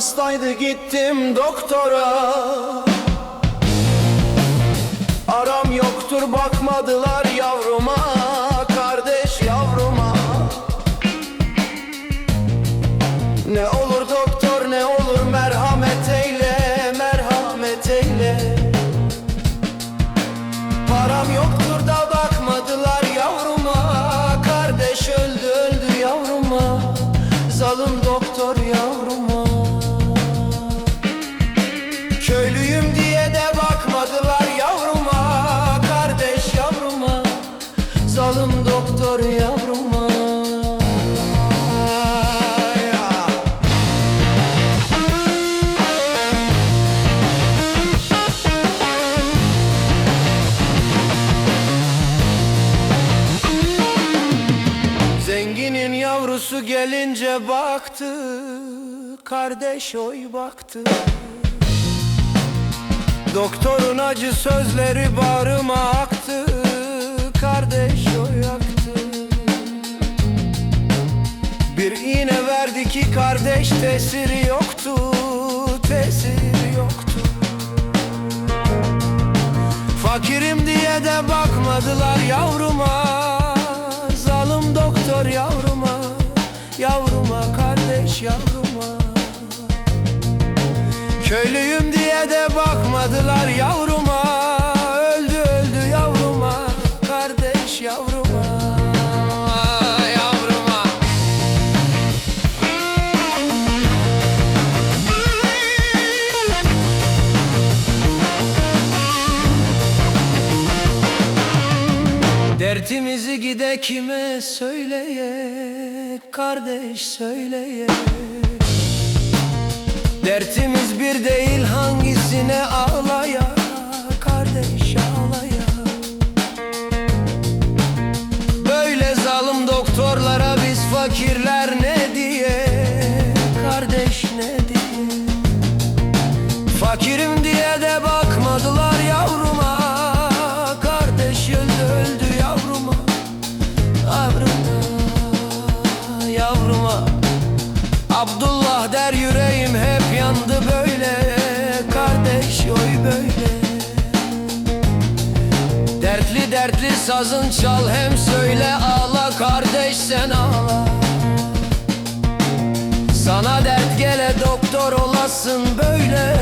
Hastaydı gittim doktora. Aram yoktur bakmadılar yavruma yavrusu gelince baktı Kardeş oy baktı. Doktorun acı sözleri bağrıma aktı Kardeş oy aktı. Bir iğne verdi ki kardeş tesiri yoktu Tesiri yoktu. Fakirim diye de bakmadılar Köylüyüm diye de bakmadılar yavruma. Öldü öldü yavruma. Kardeş yavruma. Yavruma. Dertimizi gide kime söyleye Kardeş söyleye Dertimiz bir değil hangisine ağlaya Kardeş ağlaya. Böyle zalim doktorlara biz fakirler ne diye Kardeş ne diye. Fakirim Dertli sazın çal hem söyle ağla kardeş sen ağla. Sana dert gele doktor Olasın böyle